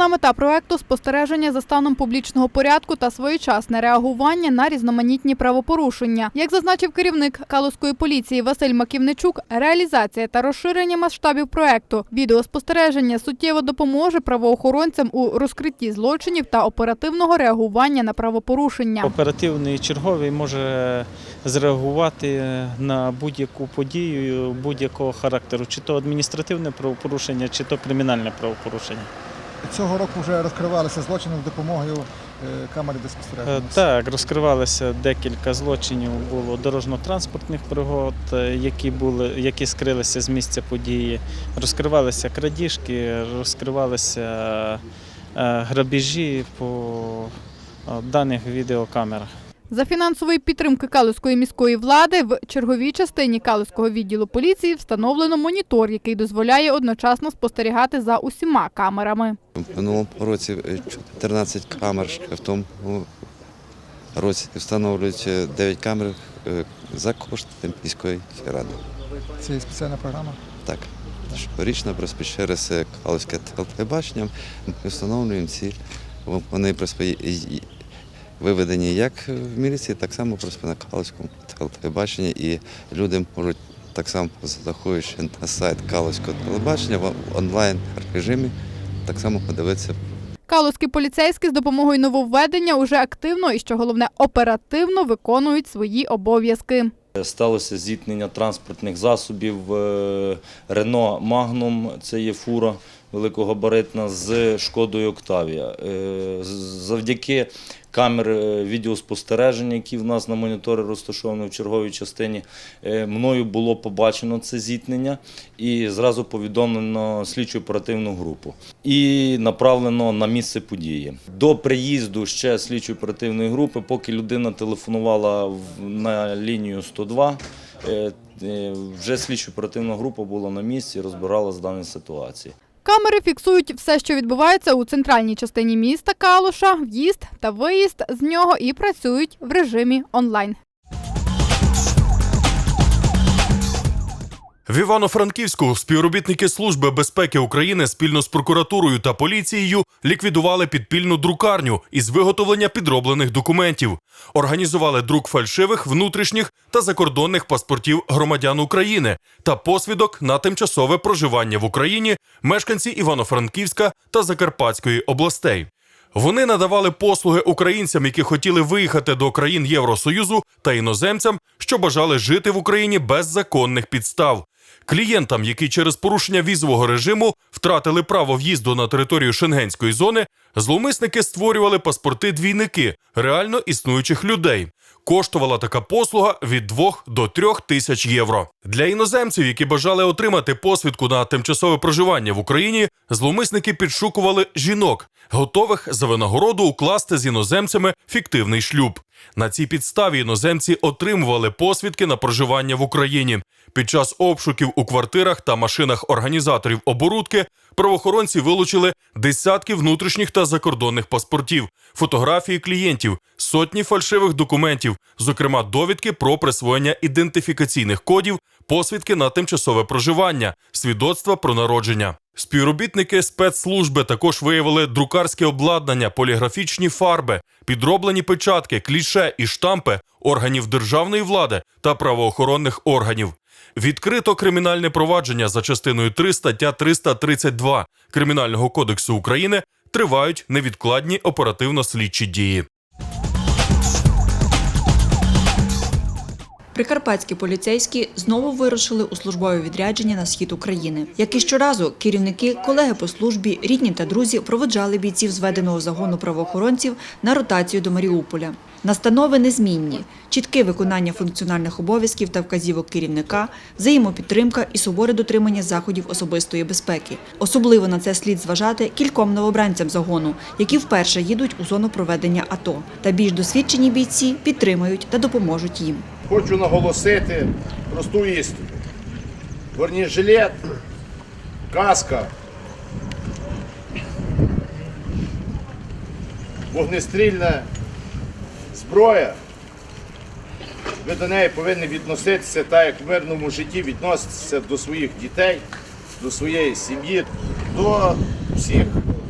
Основна мета проекту спостереження за станом публічного порядку та своєчасне реагування на різноманітні правопорушення. Як зазначив керівник Калузької поліції Василь Маківничук, реалізація та розширення масштабів проекту відеоспостереження суттєво допоможе правоохоронцям у розкритті злочинів та оперативного реагування на правопорушення. Оперативний черговий може зреагувати на будь-яку подію будь-якого характеру, чи то адміністративне правопорушення, чи то кримінальне правопорушення. Цього року вже розкривалися злочини з допомогою е, камери Е. Так, розкривалися декілька злочинів. Було дорожньо-транспортних пригод, е, які були, які скрилися з місця події. Розкривалися крадіжки, розкривалися грабежі по даних відеокамерах. За фінансової підтримки Калузької міської влади в черговій частині Калузького відділу поліції встановлено монітор, який дозволяє одночасно спостерігати за усіма камерами. В минулому році е, 14 камер, в тому році встановлюють е, 9 камер е, за кошти міської ради. Це є спеціальна програма. Так, щорічно через е, Калузьке телебачення ми встановлюємо ці, вони просто виведені як в міліції, так само просто на Калузькому телебаченні. І люди можуть так само заходячи на сайт Калузького телебачення в онлайн режимі, так само подивитися Калузькі поліцейські з допомогою нововведення уже активно і, що головне, оперативно виконують свої обов'язки. Сталося зіткнення транспортних засобів е, Рено Магнум, це є фура великогабаритна з шкодою Октавія. Е, Завдяки камер е, відеоспостереження, які в нас на моніторі розташовані в черговій частині, е, мною було побачено це зіткнення і зразу повідомлено слідчу оперативну групу і направлено на місце події. До приїзду ще слідчої оперативної групи, поки людина телефонувала на лінію 102, е, е, вже слідчо оперативна група була на місці і розбирала з даної ситуації. Камери фіксують все, що відбувається у центральній частині міста Калуша, в'їзд та виїзд з нього і працюють в режимі онлайн. В Івано-Франківську співробітники Служби безпеки України спільно з прокуратурою та поліцією ліквідували підпільну друкарню із виготовлення підроблених документів, організували друк фальшивих внутрішніх та закордонних паспортів громадян України та посвідок на тимчасове проживання в Україні мешканці Івано-Франківська та Закарпатської областей. Вони надавали послуги українцям, які хотіли виїхати до країн Євросоюзу та іноземцям, що бажали жити в Україні без законних підстав. Клієнтам, які через порушення візового режиму втратили право в'їзду на територію шенгенської зони, зловмисники створювали паспорти-двійники реально існуючих людей. Коштувала така послуга від 2 до 3 тисяч євро. Для іноземців, які бажали отримати посвідку на тимчасове проживання в Україні, зловмисники підшукували жінок, готових за винагороду укласти з іноземцями фіктивний шлюб. На цій підставі іноземці отримували посвідки на проживання в Україні. Під час обшуків у квартирах та машинах організаторів оборудки правоохоронці вилучили десятки внутрішніх та закордонних паспортів, фотографії клієнтів, сотні фальшивих документів, зокрема довідки про присвоєння ідентифікаційних кодів, посвідки на тимчасове проживання, свідоцтва про народження. Співробітники спецслужби також виявили друкарське обладнання, поліграфічні фарби, підроблені печатки, кліше і штампи органів державної влади та правоохоронних органів. Відкрито кримінальне провадження за частиною 3 стаття 332 Кримінального кодексу України тривають невідкладні оперативно-слідчі дії. Прикарпатські поліцейські знову вирушили у службове відрядження на схід України. Як і щоразу, керівники, колеги по службі, рідні та друзі проводжали бійців зведеного загону правоохоронців на ротацію до Маріуполя. Настанови незмінні, чітке виконання функціональних обов'язків та вказівок керівника, взаємопідтримка і суворе дотримання заходів особистої безпеки. Особливо на це слід зважати кільком новобранцям загону, які вперше їдуть у зону проведення АТО. Та більш досвідчені бійці підтримають та допоможуть їм. Хочу наголосити просту істину. Бронежилет, каска, вогнестрільна зброя. Ви до неї повинні відноситися так, як в мирному житті відноситися до своїх дітей, до своєї сім'ї, до всіх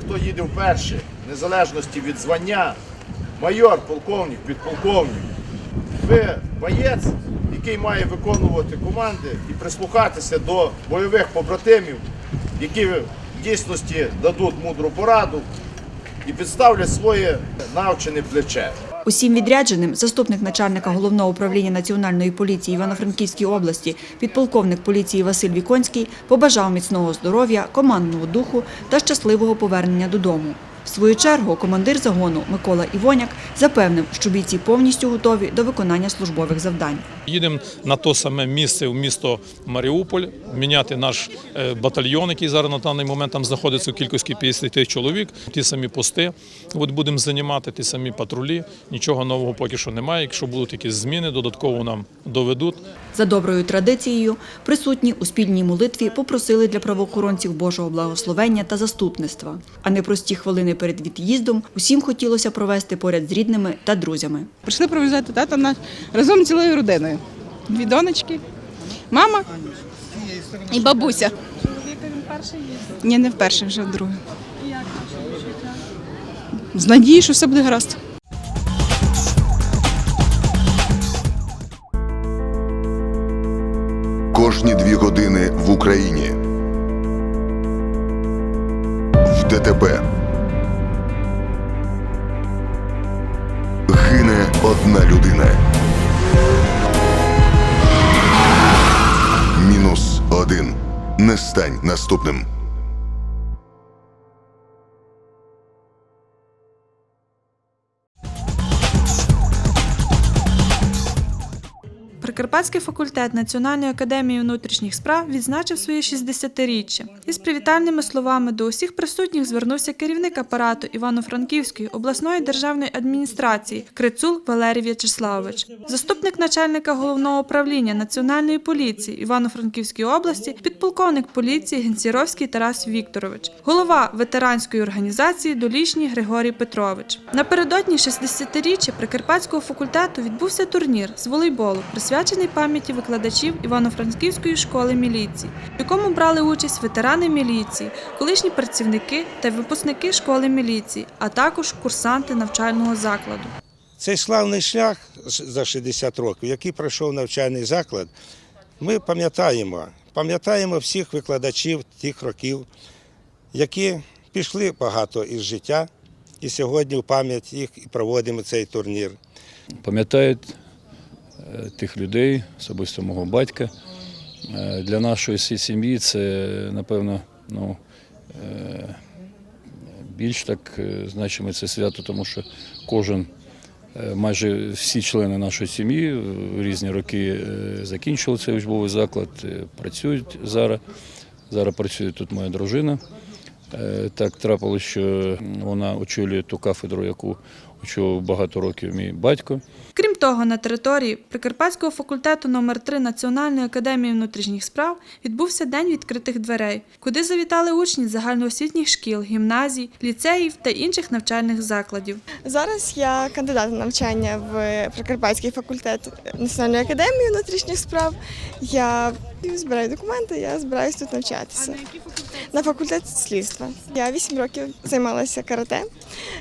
хто їде вперше, в незалежності від звання, майор, полковник, підполковник. Ви боєць, який має виконувати команди і прислухатися до бойових побратимів, які в дійсності дадуть мудру пораду і підставлять своє навчене плече. Усім відрядженим заступник начальника головного управління національної поліції Івано-Франківської області, підполковник поліції Василь Віконський побажав міцного здоров'я, командного духу та щасливого повернення додому. В свою чергу командир загону Микола Івоняк запевнив, що бійці повністю готові до виконання службових завдань. Їдемо на то саме місце в місто Маріуполь, міняти наш е, батальйон, який зараз на даний момент там знаходиться в кількості 50 чоловік. Ті самі пости от будемо займати, ті самі патрулі. Нічого нового поки що немає. Якщо будуть якісь зміни, додатково нам доведуть. За доброю традицією, присутні у спільній молитві попросили для правоохоронців Божого благословення та заступництва. А непрості хвилини перед від'їздом усім хотілося провести поряд з рідними та друзями. Прийшли проважати тата наш разом з цілою родиною. Дві донечки, мама і бабуся. Чоловік він перший Ні, не вперше, вже вдруге. З надією, що все буде гаразд. Кожні дві години в Україні. В ДТП. Гине одна людина. Стань наступним. Прикарпатський факультет Національної академії внутрішніх справ відзначив своє 60-річчя. Із привітальними словами до усіх присутніх звернувся керівник апарату Івано-Франківської обласної державної адміністрації Крицул Валерій В'ячеславович, заступник начальника головного управління Національної поліції Івано-Франківської області, підполковник поліції Генсіровський Тарас Вікторович, голова ветеранської організації Долішній Григорій Петрович. Напередодні 60-річчя Прикарпатського факультету відбувся турнір з волейболу, присвячений пам'яті викладачів Івано-Франківської школи міліції, в якому брали участь ветерани міліції, колишні працівники та випускники школи міліції, а також курсанти навчального закладу. Цей славний шлях за 60 років, який пройшов навчальний заклад, ми пам'ятаємо. Пам'ятаємо всіх викладачів тих років, які пішли багато із життя, і сьогодні в пам'ять їх і проводимо цей турнір. пам'ятають тих людей, особисто мого батька. Е, Для нашої сім'ї це, напевно, ну, е, більш так е, значиме це свято, тому що кожен, е, майже всі члени нашої сім'ї в різні роки е, закінчили цей учбовий заклад, е, працюють зараз. Зараз працює тут моя дружина. Е, Так трапилось, що вона очолює ту кафедру, яку очолював багато років мій батько. Крім того, на території Прикарпатського факультету номер 3 Національної академії внутрішніх справ відбувся день відкритих дверей, куди завітали учні загальноосвітніх шкіл, гімназій, ліцеїв та інших навчальних закладів. Зараз я кандидат на навчання в Прикарпатський факультет Національної академії внутрішніх справ. Я збираю документи, я збираюся тут навчатися. На факультет слідства. Я 8 років займалася карате,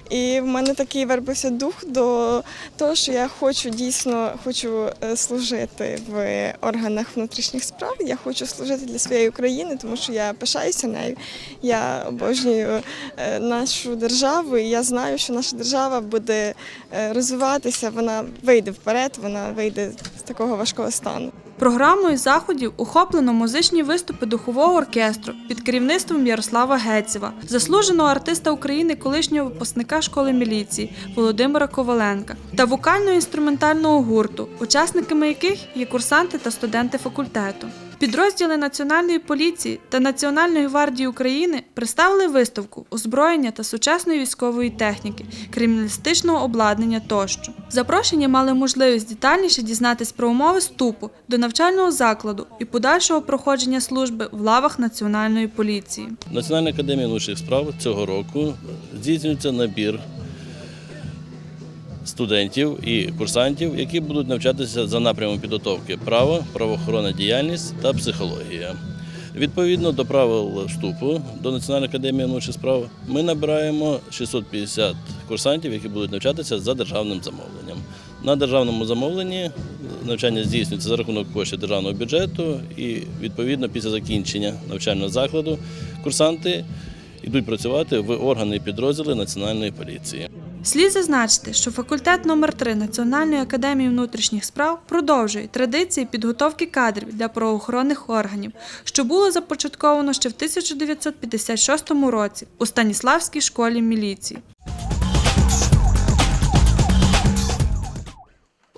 і в мене такий вербився дух до того, що я хочу дійсно хочу е, служити в органах внутрішніх справ. Я хочу служити для своєї України, тому що я пишаюся нею. Я обожнюю е, нашу державу, і я знаю, що наша держава буде е, розвиватися, вона вийде вперед, вона вийде з такого важкого стану. Програмою заходів охоплено музичні виступи духового оркестру під керівництвом Ярослава Гецева, заслуженого артиста України, колишнього випускника школи міліції Володимира Коваленка та вокально-інструментального гурту, учасниками яких є курсанти та студенти факультету. Підрозділи Національної поліції та Національної гвардії України представили виставку озброєння та сучасної військової техніки, криміналістичного обладнання тощо. Запрошені мали можливість детальніше дізнатись про умови вступу до навчального закладу і подальшого проходження служби в лавах Національної поліції. Національна академія внутрішніх справ цього року здійснюється набір студентів і курсантів, які будуть навчатися за напрямом підготовки право, правоохоронна діяльність та психологія. Відповідно до правил вступу до Національної академії внутрішніх справ, ми набираємо 650 курсантів, які будуть навчатися за державним замовленням. На державному замовленні навчання здійснюється за рахунок коштів державного бюджету, і відповідно після закінчення навчального закладу курсанти йдуть працювати в органи і підрозділи Національної поліції. Слід зазначити, що факультет номер 3 Національної академії внутрішніх справ продовжує традиції підготовки кадрів для правоохоронних органів, що було започатковано ще в 1956 році у Станіславській школі міліції.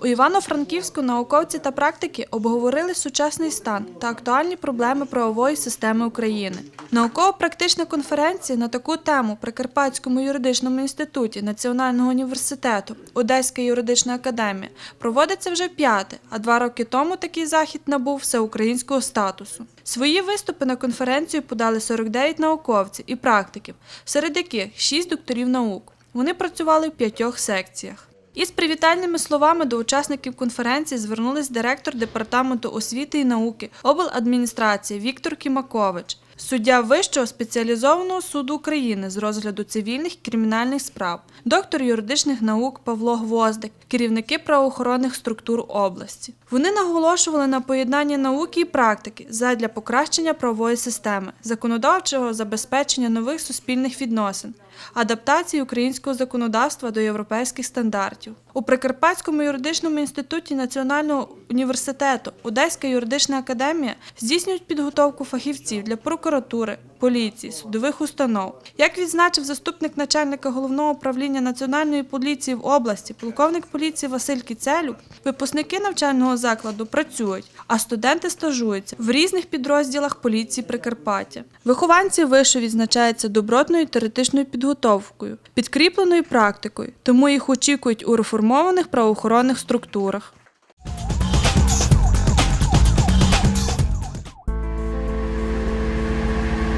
У Івано-Франківську науковці та практики обговорили сучасний стан та актуальні проблеми правової системи України. Науково-практична конференція на таку тему при Карпатському юридичному інституті Національного університету Одеська юридична академія проводиться вже п'яте, а два роки тому такий захід набув всеукраїнського статусу. Свої виступи на конференцію подали 49 науковців і практиків, серед яких 6 докторів наук. Вони працювали в п'ятьох секціях. Із привітальними словами до учасників конференції звернулись директор департаменту освіти і науки обладміністрації Віктор Кімакович, суддя Вищого спеціалізованого суду України з розгляду цивільних і кримінальних справ, доктор юридичних наук Павло Гвоздик, керівники правоохоронних структур області. Вони наголошували на поєднанні науки і практики задля покращення правової системи, законодавчого забезпечення нових суспільних відносин, адаптації українського законодавства до європейських стандартів. У Прикарпатському юридичному інституті Національного університету Одеська юридична академія здійснюють підготовку фахівців для прокуратури, поліції, судових установ. Як відзначив заступник начальника головного управління Національної поліції в області, полковник поліції Василь Кіцелюк, випускники навчального закладу працюють, а студенти стажуються в різних підрозділах поліції Прикарпаття. Вихованці вишу відзначаються добротною теоретичною підготовкою, підкріпленою практикою, тому їх очікують у реформованих правоохоронних структурах.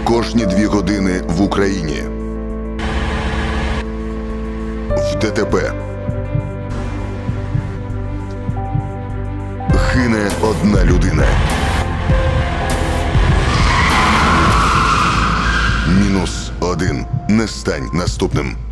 Кожні дві години в Україні. В ДТП. Гине одна людина. Мінус один. Не стань наступним.